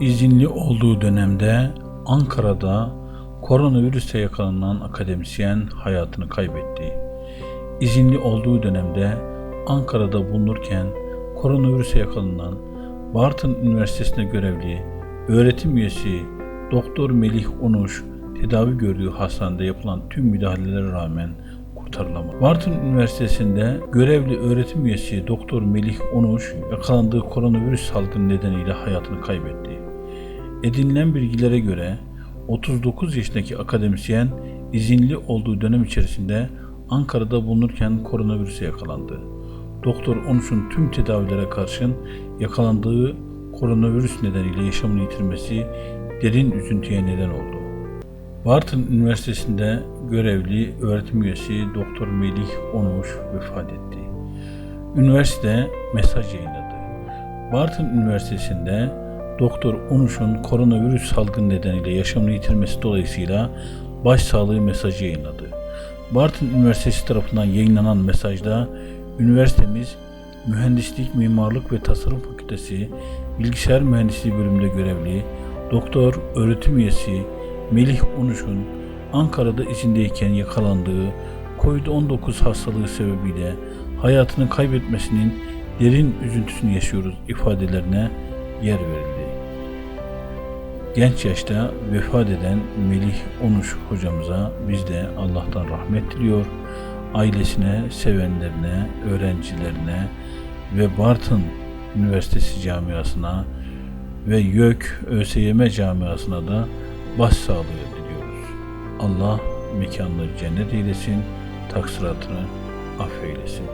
izinli olduğu dönemde Ankara'da koronavirüse yakalanan akademisyen hayatını kaybetti. İzinli olduğu dönemde Ankara'da bulunurken koronavirüse yakalanan Bartın Üniversitesi'nde görevli öğretim üyesi Doktor Melih Onuş tedavi gördüğü hastanede yapılan tüm müdahalelere rağmen kurtarılamadı. Bartın Üniversitesi'nde görevli öğretim üyesi Doktor Melih Onuş yakalandığı koronavirüs salgını nedeniyle hayatını kaybetti. Edinilen bilgilere göre 39 yaşındaki akademisyen izinli olduğu dönem içerisinde Ankara'da bulunurken koronavirüse yakalandı. Doktor Onuş'un tüm tedavilere karşın yakalandığı koronavirüs nedeniyle yaşamını yitirmesi derin üzüntüye neden oldu. Bartın Üniversitesi'nde görevli öğretim üyesi Doktor Melih Onuş vefat etti. Üniversite mesaj yayınladı. Bartın Üniversitesi'nde Doktor Onuş'un koronavirüs salgını nedeniyle yaşamını yitirmesi dolayısıyla başsağlığı mesajı yayınladı. Bartın Üniversitesi tarafından yayınlanan mesajda üniversitemiz Mühendislik, Mimarlık ve Tasarım Fakültesi Bilgisayar Mühendisliği bölümünde görevli Doktor öğretim üyesi Melih Onuş'un Ankara'da izindeyken yakalandığı COVID-19 hastalığı sebebiyle hayatını kaybetmesinin derin üzüntüsünü yaşıyoruz ifadelerine yer verildi. Genç yaşta vefat eden Melih Onuş hocamıza biz de Allah'tan rahmet diliyor. Ailesine, sevenlerine, öğrencilerine ve Bartın Üniversitesi camiasına ve YÖK ÖSYM camiasına da başsağlığı. Allah mekanları cennet eylesin, taksiratını affeylesin.